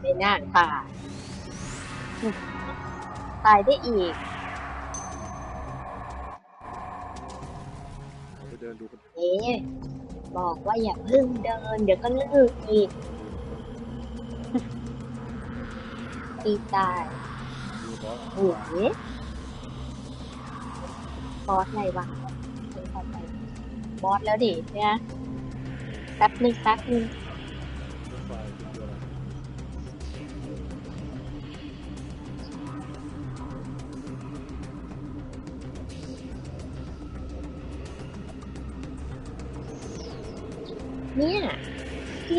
ไม่น่าตายตายได้อีกไปเดินดูกันเอ๊ะบอกว่าอย่าเพึ่งเดิน เดี๋ยวก็ลื่นอีกตีตายดูบอสโอ้ยบอสอะไรวะบอสแล้วดิเนี่ยแป๊บนึงแป๊บนึง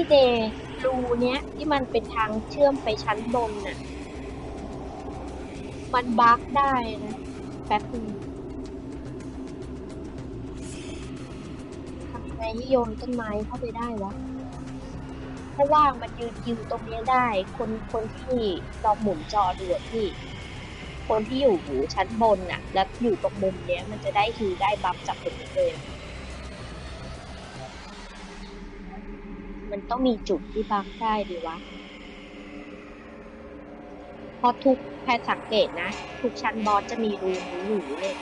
เดย์รูเนี้ยที่มันเป็นทางเชื่อมไปชั้นบนน่ะ มันบั๊กได้นะแป๊บนึงทำไงโยนต้นไม้เข้าไปได้วะเพราะว่ามันยืนยู่ตรงเนี้ยได้ คนคนที่เราหมุนจอดูอะพี่ คนที่อยู่ชั้นบนน่ะ แล้วอยู่ตรงมุมเนี้ย มันจะได้ฮิวได้บัฟจากตรงนี้เลยนะ มันต้องมีจุดที่บัฟได้ดีวะเพราะทุกแพทสังเกตนะ ทุกชั้นบอสจะมีรูนี้อยู่เลย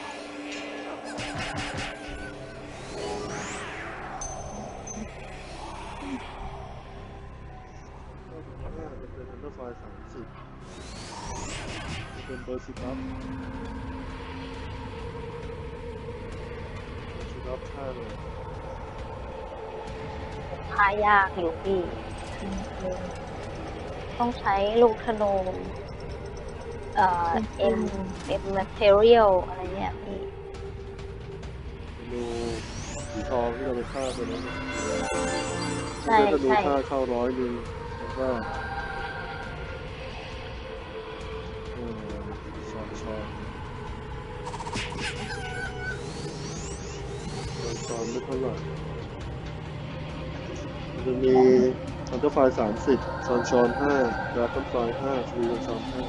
ห้าจะเป็นอันเดอร์ไฟสามสิบจะเป็นเบอร์สิบัฟสิบัฟท่าเลย พายากอยู่พี่ต้องใช้ลูกธนูเอ่อ M M material อะไรเนี่ยพี่ดูสีทองที่เราไปฆ่าตัวนั้นน่ะใช่จะดูใช่ค่าเข้าร้อยหนึ่งแล้วก็เออช้อนช้อนช้อนช้อนไม่เท่าไหร่มัน จะมีอันเดอร์ไฟสามสิบซอนชอนห้าดราก้อนไฟห้าสวีชอนห้า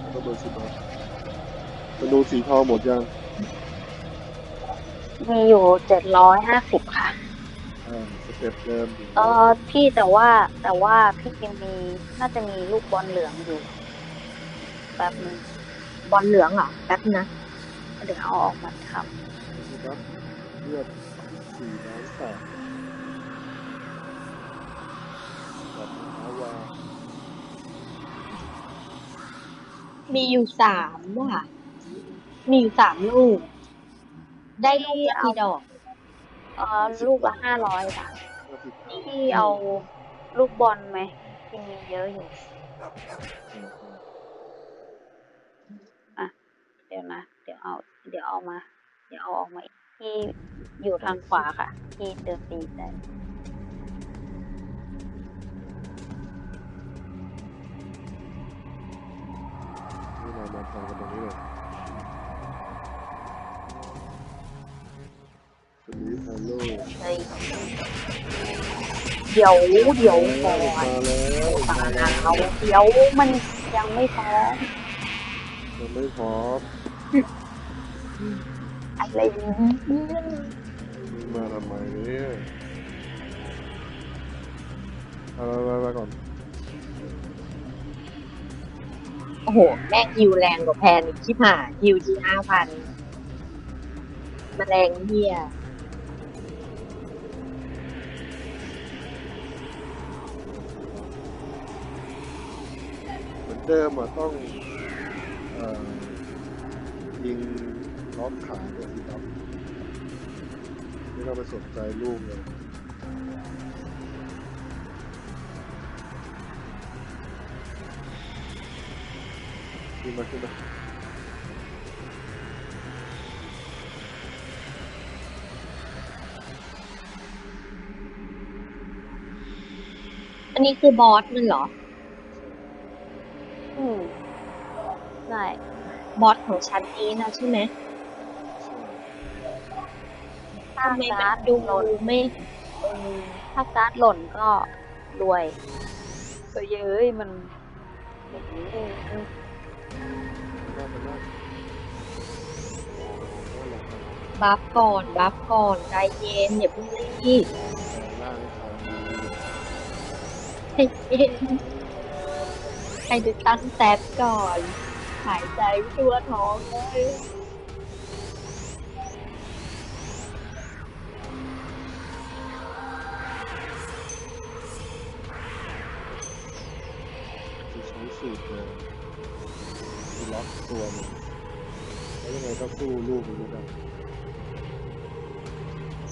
แล้วก็เบอร์สิบบัฟมาดูสีทองหมดยังมีอยู่เจ็ดร้อยห้าสิบค่ะ อ่าสเต็ปเดิมเออพี่แต่ว่าแต่ว่าพี่ยังมีน่าจะมีลูกบอลเหลืองอยู่แป๊บนึงบอลเหลืองเหรอแป๊บนะเดี๋ยวเอาออกมาทสิบัฟเลือดสี่ล้านแปด อาวามีอยู่สามว่ะ มีอยู่สามลูก ได้ลูกละกี่ดอกำเออลูกละห้าร้อยค่ะก็ผิดพี่เอาลูกบอลไหมพี่มีเยอะอยู่เดี๋ยวนะ เดี๋ยวเอา เดี๋ยวเอามา เดี๋ยวเอาออกมาอีกพี่อยู่ทางขวาค่ะพี่เดินตีได้ นี่เรามาทำกันตรงนี้เลยสลีฮัลโหลเฮ้ยเดี๋ยวเดี๋ยวก่อนมาแล้วตาหนาวเดี๋ยวมันยังไม่พร้อมมันไม่พร้อมอะไรนี้มึงมาทำไมเนี่ยเอาไปไปไปก่อน โอ้โห แม่งฮิวแรงกว่าแพนอีกชิบหายฮิวที่ห้าพันแมลงเหี้ยเหมือนเดิมอะต้องเอ่อยิงล็อกขาเนี่ยสิครับไม่ต้องไปสนใจลูกเลย ขึ้นมาขึ้นมาอันนี้คือบอสมันเหรอ อืมได้บอสของชั้นนี้นะใช่ไหมถ้าทำไมมัการ์ดนดูหล่นไม่เออถ้าการ์ดหล่นก็รวย เอ้ยเอ้ยมันอย่างนี้เอง บัฟก่อนบัฟก่อนใจเย็นอย่าเพิ่งรีบล่ใจเย็นให้ดูตั้งแซดก่อน หายใจทั่วท้องเลย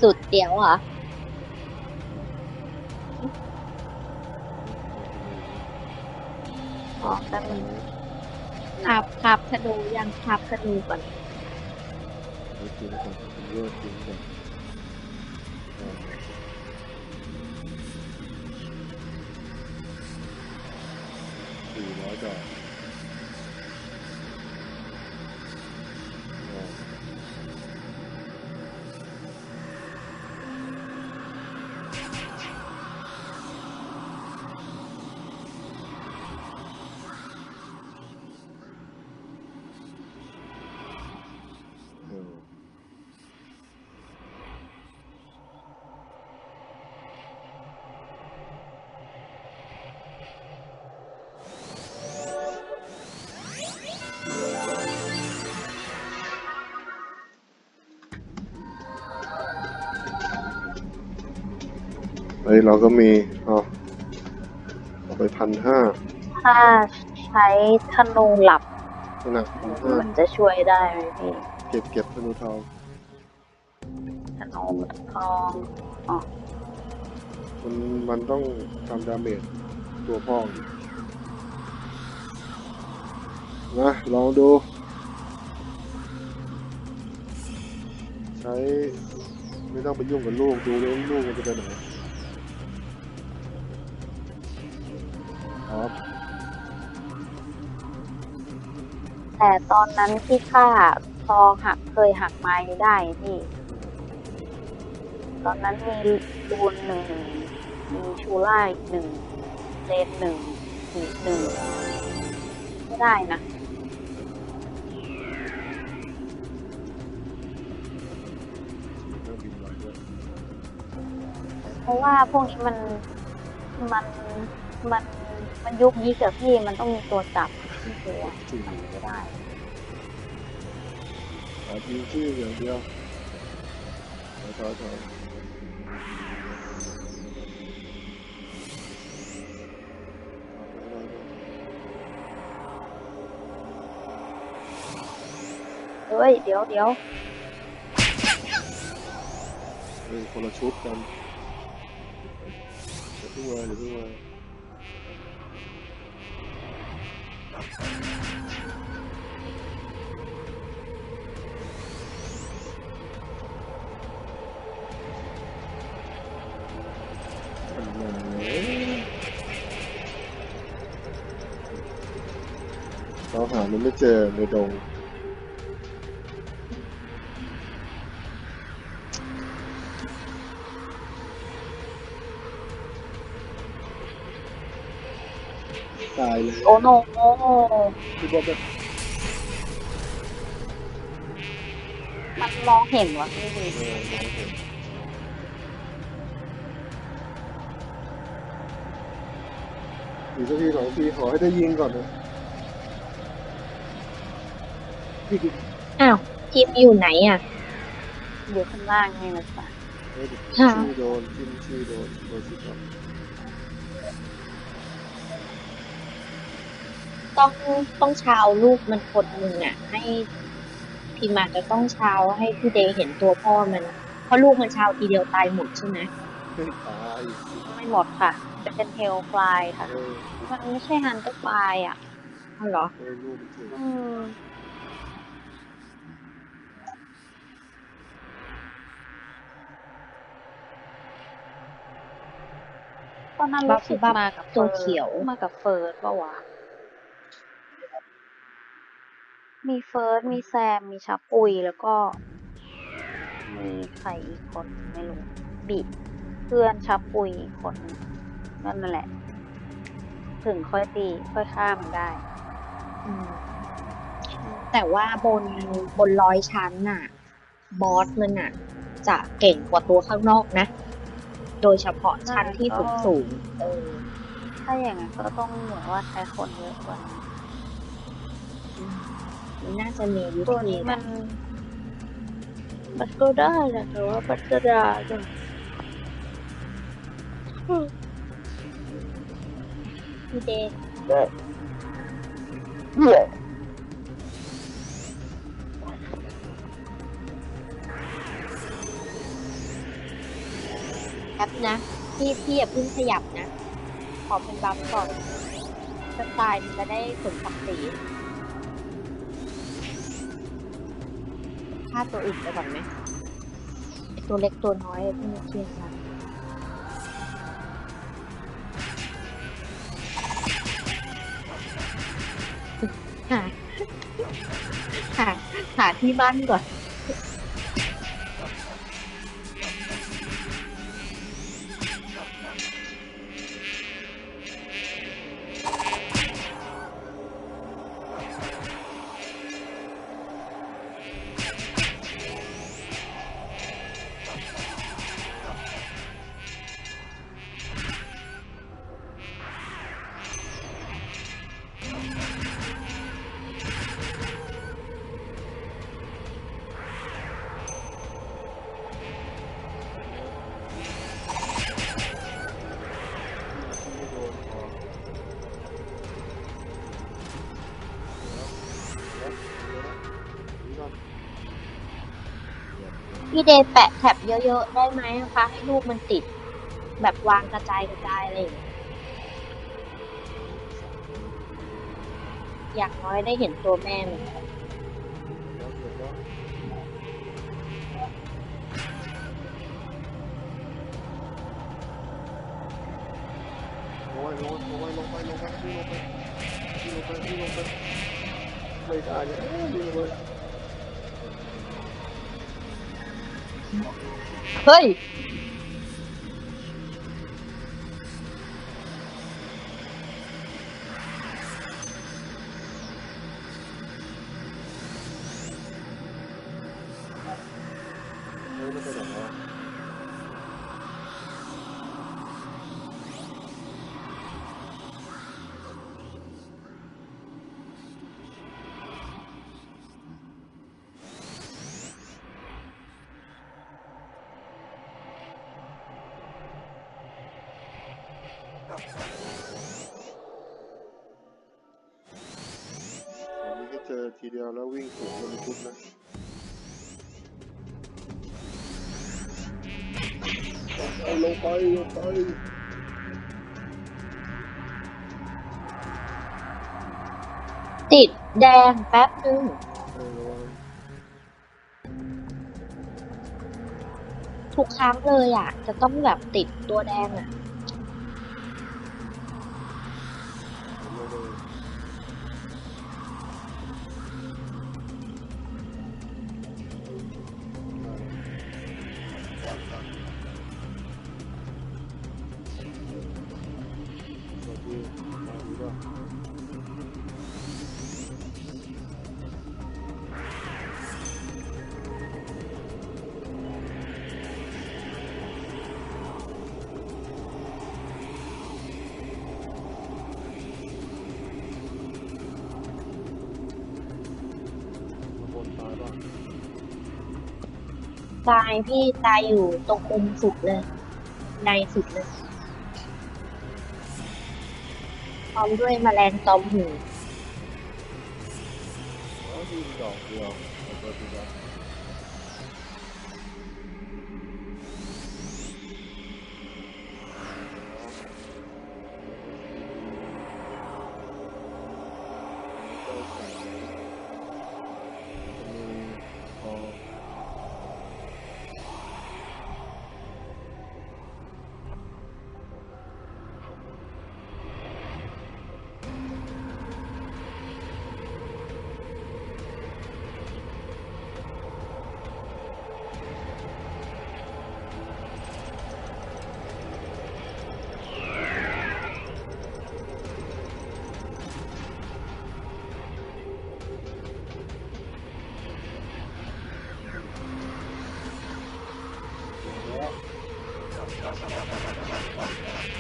สุดเดียวเหรอออกแต่มันขับขับธนูยังขับธนูก่อนไว้กินก่อนเป็นเลือดกินก่อนอ่าสี่ร้อยดอก เฮ้ยเราก็มีอ๋อเอาไปพันห้าถ้าใช้ธนูหลับขนาดพันห้ามันจะช่วยได้ไหมพี่เก็บเก็บธนูทองธนูทองมันมันต้องทำดาเมจตัวพ่อนะลองดู ใช้ไม่ต้องไปยุ่งกับลูกดูเลยลูกมันจะไปไหน ครับแต่ตอนนั้นที่ข้าพอหักเคยหักไม้ได้พี่ ตอนนั้นมีรูนหนึ่ง มีชูล่าอีกหนึ่งเลนหนึ่งอีกหนึ่งไม่ได้นะเพราะว่าพวกนี้มันมันมัน มันยุกยิกกับพี่มันต้องมีตัวจับที่ตัวจริงไม่ได้ขอยิงชื่ออย่างเดียวถอยถอยถอเฮ้ย เดี๋ยวเดี๋ยวเออคนละชุดกันเดี๋ยวเพิ่งมาเดี๋ยวเพิ่งมาอันไหน เราหามันไม่เจอในดง ตายเลยโอ้โนโอ้พี่บอกแบบมันมองเห็นวะพี่เออมองไม่เห็นอีกสักทีสองทีขอให้ได้ยิงก่อนนะอ้าวทีมอยู่ไหนอะอยู่ข้างล่างนี่นะจ๊ะเฮ้ยเดี๋ยวค่ะชื่อโดนจิ้มชื่อโดนโดนสิครับ ต้องต้องชาวลูกมันคนหนึ่งอะ ให้พิมอาจจะต้องชาวให้พี่เดย์เห็นตัวพ่อมัน เพราะลูกมันชาวทีเดียวตายหมดใช่ไหมไม่ตายไม่หมดค่ะ จะเป็นเฮลฟลายค่ะเออมันไม่ใช่ฮันเตอร์ฟลายอะอ๋อเหรอเออลูกมันเจ๋งอืมตอนนั้นรู้สึกมากับตัวฟิร์สเขียวมากับเฟิร์สปะวะ มีเฟิร์ส มีแซม มีชับปุย แล้วก็ มีใครอีกคนไม่รู้ บิเพื่อนชับปุยอีกคนหนึ่งนั่นแหละ ถึงค่อยตี ค่อยฆ่ามันได้ อืม แต่ว่าบนบนร้อยชั้นน่ะ บอสมันน่ะ จะเก่งกว่าตัวข้างนอกนะ โดยเฉพาะชั้นที่สูงสูงๆเออ ถ้าอย่างนั้นก็ต้องเหมือนว่าใช้คนเยอะกว่านี้อืม มันน่าจะมีวิตัวธีนี้มันมันก็ได้แหละแต่ว่ามันจะดาจังพี่เดย์เหี้ยแอปนะ พี่พี่อย่าเพิ่งขยับนะ ขอเป็นบัฟก่อนสไตล์มันจะได้สมศักดิ์าตัวอื่นไปก่อนไหมตัวเล็กตัวน้อยพี่ไม่เครียดนะหาหาหาที่บ้านก่อน พี่เดย์แปะแท็บเยอะๆ ได้ไหมนะคะให้ลูกมันติด แบบวางกระจายกระจายอะไรอย่างเงี้ยอยากน้อยได้เห็นตัวแม่มันโอ้ยลงไปลงไปลงไปลงไปลงไปลงไปที่ลงไปไม่ได้เนี่ยลงไป เฮ้ แดงแป๊บนึงเออระวังทุกครั้งเลยอะ จะต้องแบบติดตัวแดงอะ ตายพี่ตายอยู่ตรงมุมสุดเลยในสุดเลยพร้อมด้วยแมลงตอมหู แล้วยิงดอกเดียวแล้วก็ที่ดอก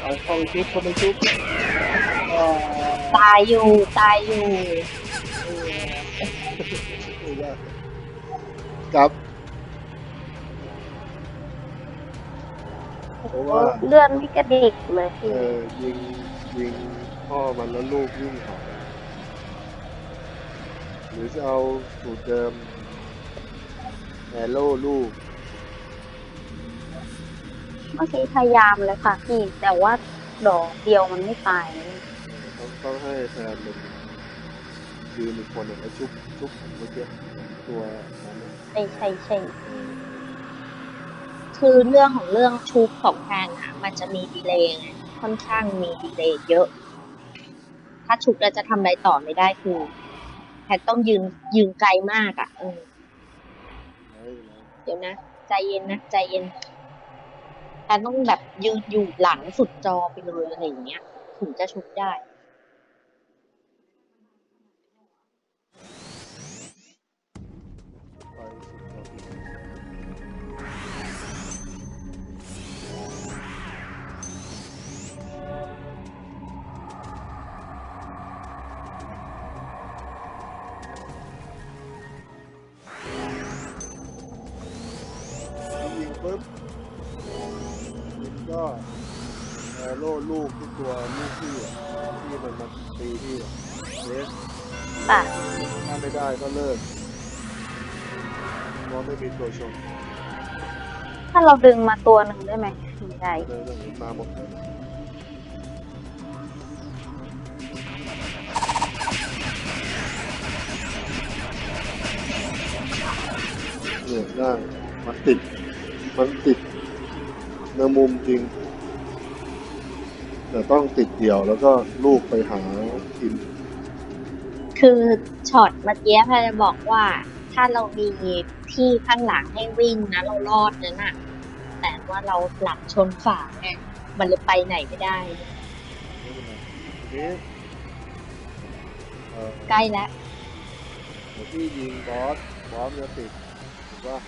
เอาเข้าไปชุบเข้าไปชุบตายอยู่ตายอยู่เออไม่ได้ครับเพราะว่า เลื่อนไม่กระดิกเลยเอพี่อยิงยิงพ่อมันแล้วลูกวิ่งหายหรือจะเอาสูตรเดิมแอโร่ลูกเมื่อกี้พยายามเลยค่ะพี่แต่ว่าดอกเดียวมันไม่ตายต้องต้องให้แฟนมันยืนอีกคนหนึ่งแล้วชุบชุบเมื่อกี้ตัวนั้นน่ะใช่ใช่ใช่คือเรื่องของเรื่องชุบของแพนอะมันจะมีดีเลย์ไงค่อนข้างมีดีเลย์เยอะ ถ้าชุบแล้วจะทำอะไรต่อไม่ได้คือแพนต้องยืนยืนไกลมากอะ่ะเออไม่เป็นไรเดี๋ยวนะ ใจเย็นนะ ใจเย็น แต่ต้องแบบยืนอยู่หลังสุดจอไปเลยอะไรอย่างเงี้ย ถึงจะชุบได้ ลูกที่ตัวลูกที่อะที่มันมาตีที่อะเอ๊ะป่ะ ถ้าไม่ได้ก็เลิกเพราะไม่มีตัวชนถ้าเราดึงมาตัวหนึ่งได้ไหมไม่ได้เลยเรื่องมาหมดเลยเนี่ยได้มันติด มันติดในมุมจริง แต่ต้องติดเดี่ยวแล้วก็ลูกไปหากิน คือช็อตเมื่อกี้แพนจะบอกว่า ถ้าเรามีที่ข้างหลังให้วิ่งนะเรารอดนั่นน่ะ แต่ว่าเราหลังชนฝาไงมันเลยไปไหนไม่ได้ไม่เป็นไรทีนี้เอ่อใกล้แล้วเดี๋ยวพี่ยิงบอสบอสจะติดถูกป่ะ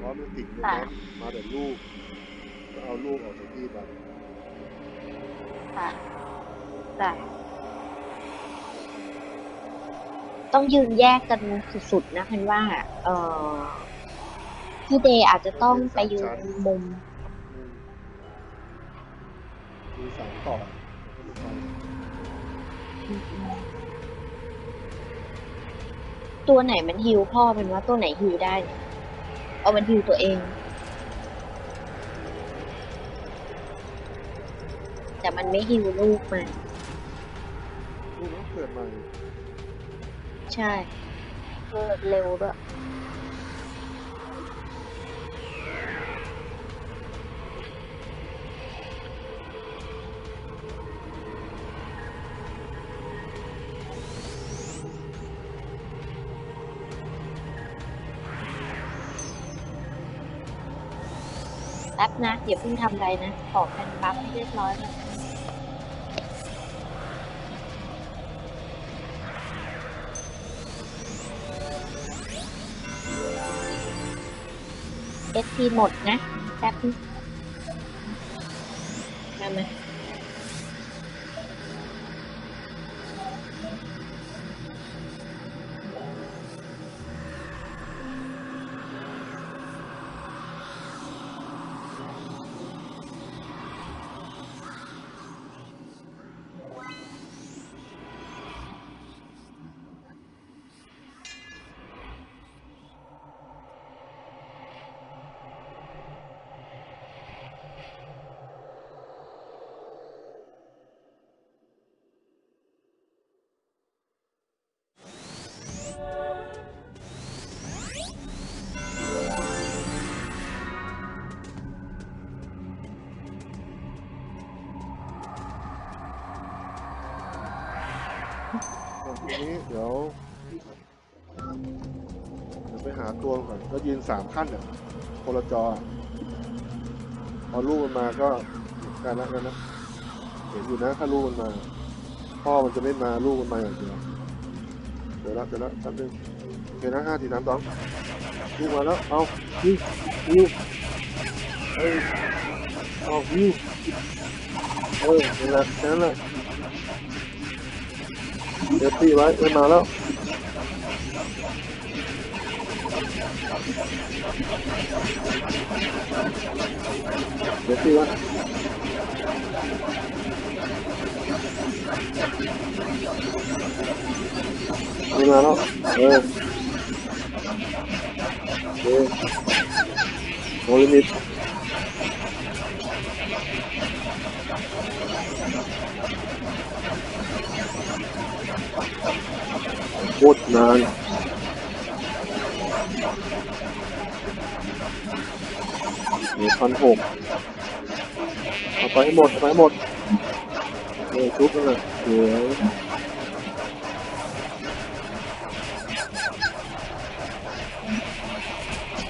บอสจะติดตรงนั้นมาแต่ลูกก็เอาลูกออกจากที่ไป ค่ะได้ต้องยืนแยกกันสุดๆนะพันว่า เออพี่เดย์อาจจะต้องไปยืนมุมอืมมีสามต่อก็ไม่ไปตัวไหนมันฮิวพ่อเป็นว่าตัวไหนฮิวได้เนี่ยเอามันฮิวตัวเอง แต่มันไม่ฮิวลูกมันลูกต้องเกิดใหม่ใช่เกิดเร็วด้วยแป๊บนะอย่าเพิ่งทำอะไรนะขอแผ่นบัฟให้เรียบร้อยก่อน เอสพีหมดนะแป๊บนึงมา ทีนี้เดี๋ยวเดี๋ยวไปหาตัวก่อนก็ยืนสามขั้นเนี่ยคนละจอพอลูกมันมาก็กันละกันนะเห็นอยู่นะถ้าลูกมันมา พ่อมันจะไม่มาลูกมันมาอย่างเดียวเดี๋ยวละเดี๋ยวละแป๊บนึงโอเคนะห้าทีน้ำสองลูกมาแล้วเอายิงยิงเอ้ยเอายิงเออนี่แหละแค่นั้นแหละ เซฟตี้ไว้ไม่มาแล้วเซฟตี้ไว้ไม่มาแล้วเออเออโนลิมิต คตรนานเหลือพันหกเอาไปให้หมดเอาไปให้หมดเออชุบนั่นแหละสว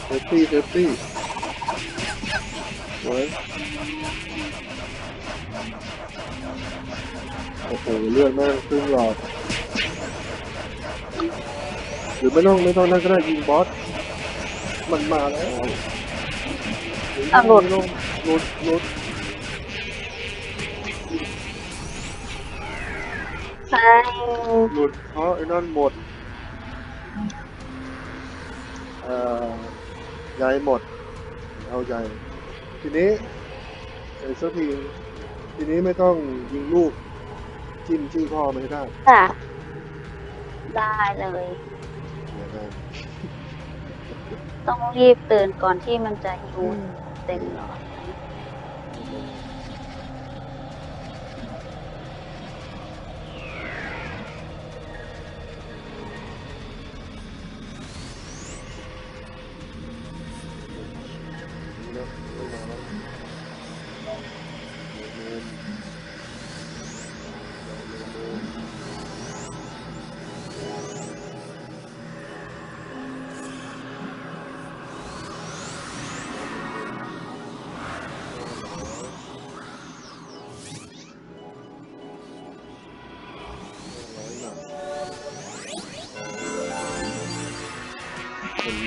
เซฟตี้เซฟตี้สวยโอ้โหเลือดแม่งครึ่งหลอด หรือไม่ต้องไม่ต้องนั่นก็ได้ยิงบอส มันมาแล้วอะหลุดลงหลุดหลุดใช่หลุดเพราะไอ้นั่นหมดเอ่อใยหมด เอาใยทีนี้ไอ้สักทีทีนี้ไม่ต้องยิงลูกจิ้มจี้พ่อไม่ได้ ค่ะ ได้เลย ต้องรีบเตือนก่อนที่มันจะยูนเต็มหลอด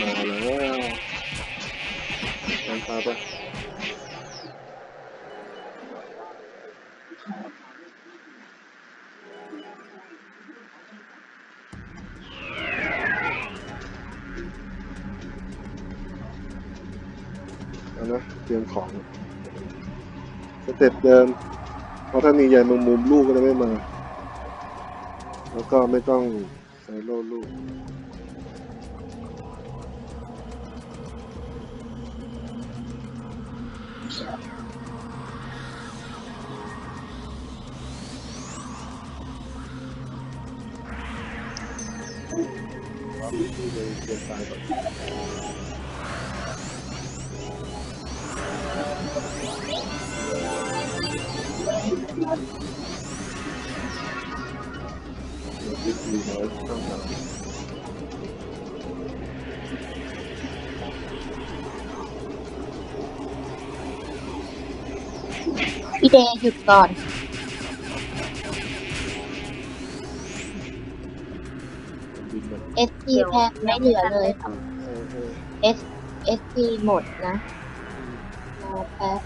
มาแล้วตามตาไปเอานะเตรียมของสเต็ปเดิม เพราะถ้ามีใยมุมมุมลูกก็จะไม่มา แล้วก็ไม่ต้องใส่โล่ลูก พี่เดย์หยุดก่อน SP แทบไม่เหลือเลยทำเออเออ S SP หมดนะรอแป๊บ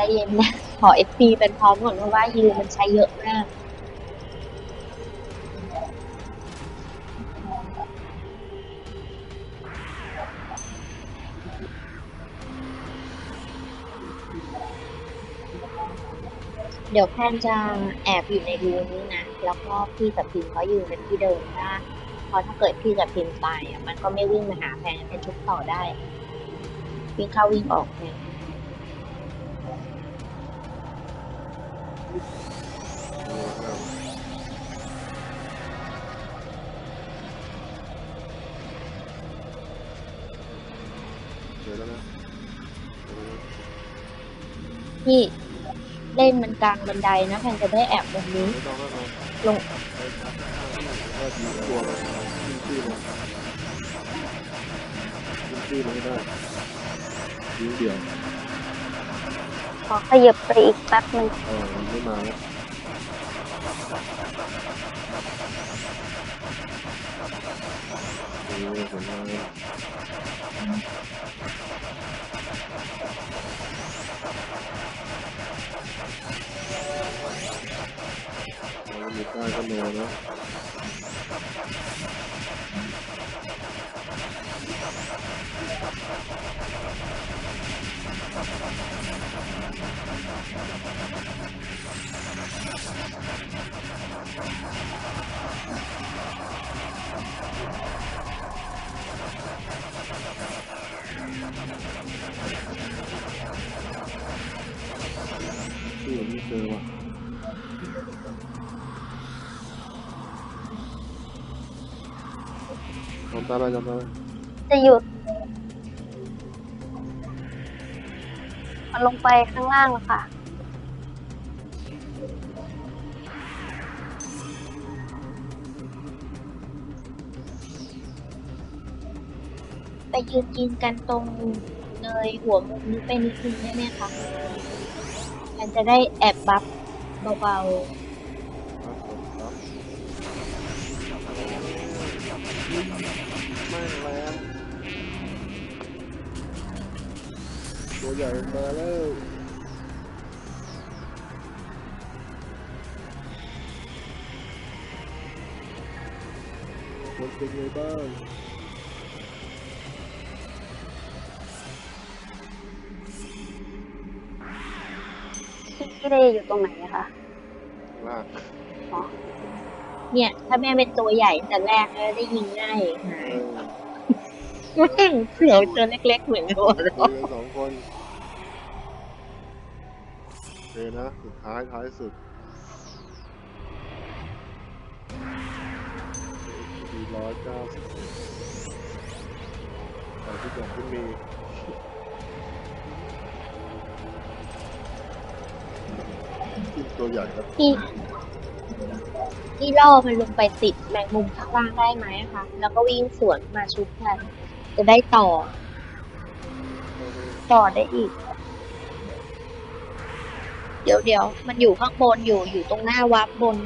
ใจเย็นนะขอ SP เป็นพร้อมก่อนเพราะว่ายูมันใช้เยอะมากเดี๋ยวแพนจะแอบอยู่ในรูนี้นะ แล้วก็พี่กับพิมเขายืนเป็นที่เดิมนะเพราะถ้าเกิดพี่กับพิมตายมันก็ไม่วิ่งมาหาแพนแพนชุบต่อได้ วิ่งเข้าวิ่งออกเนี่ย อแล้วนะเจอแล้วนะพี่เล่นมันกลางบันไดนะแพนจะได้แอบตรงนี้ไม่ต้องแล้วเอาลงไปพักข้างๆก็ดีตัวเลยขึ้นชื่อเลยขึ้นชื่อเลยไม่ได้ยิงเดี่ยวขอขยับไปอีกแป๊บหนึ่งเออมันไม่มาแล้ว โอ้ยผลงานเรามีใต้ จำตาไปจำตาไปจะหยุด มันลงไปข้างล่างแล้วค่ะ ไปยืนกินกันตรงเลยหัวมุมนี้ไปนิดนึงได้ไหมคะแพนจะได้แอบบัฟเบาค ม่แรงตัวใหญ่มาแล้วคนเป็นไงบ้างพี่เดอยู่ตรงไหนอะคะลากๆเนี่ย ถ้าแม่เป็นตัวใหญ่แต่แรกก็ได้ยิงง่ายเออแม่งเสือตัวเล็กๆเหมือนกันหลยคุยกันสองคนโอเคนะสุดท้ายท้ายสุดสี่ร้อยเก้าสิบแต่ที่อย่างที่มีขึ้นตัวใหญ่ครับพี่พี่ล่อมันลงไปติดแมงมุมข้างล่างได้ไหมคะ แล้วก็วิ่งสวนมาชุบแทน จะได้ต่อ ต่อได้อีก เดี๋ยวเดี๋ยวมันอยู่ข้างบนอยู่อยู่ตรงหน้าวับบน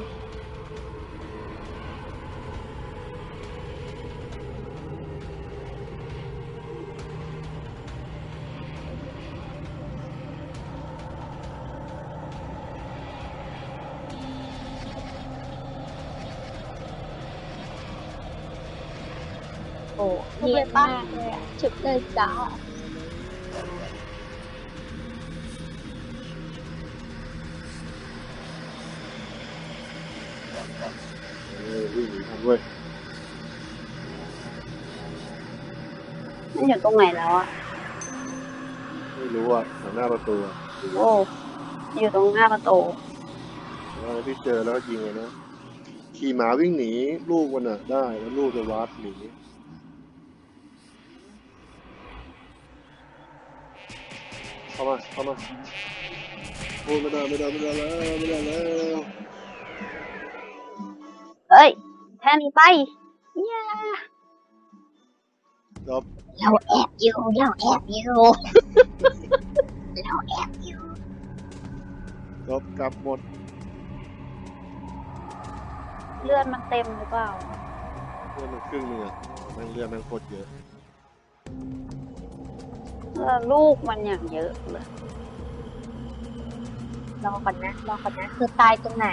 โอ้เนียนมากเลยอะชุบเลยจ้าเออวิ่งหนีทันเว้ยมันอยู่ตรงไหนแล้วอะไม่รู้อะทางหน้าประตูอะโอ้อยู่ตรงหน้าประตูแล้วที่เจอแล้วก็ยิงเลยนะขี่หมาวิ่งหนีลูกมันอะได้แล้วลูกจะวัดหนี เข้ามาเข้ามาโอ้ยไม่ได้ไม่ได้ไม่ได้แล้วไม่ได้แล้วเอ้ยแทนไปเย้จบเราแอบอยู่เราแอบอยู่ เราแอบอยู่จบกลับหมด เลือดมันเต็มหรือเปล่า เลือดมันครึ่งหนึงอะแม่งเลือดแม่งโคตรเยอะเลือดลูกมันอย่างเยอะเลยรอก่อนนะรอก่อนนะ คือตายตรงไหน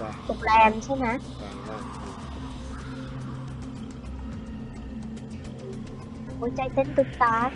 ตายตรงแลนด์ใช่ไหมตายล่างหัวใจเต้นตึกตาด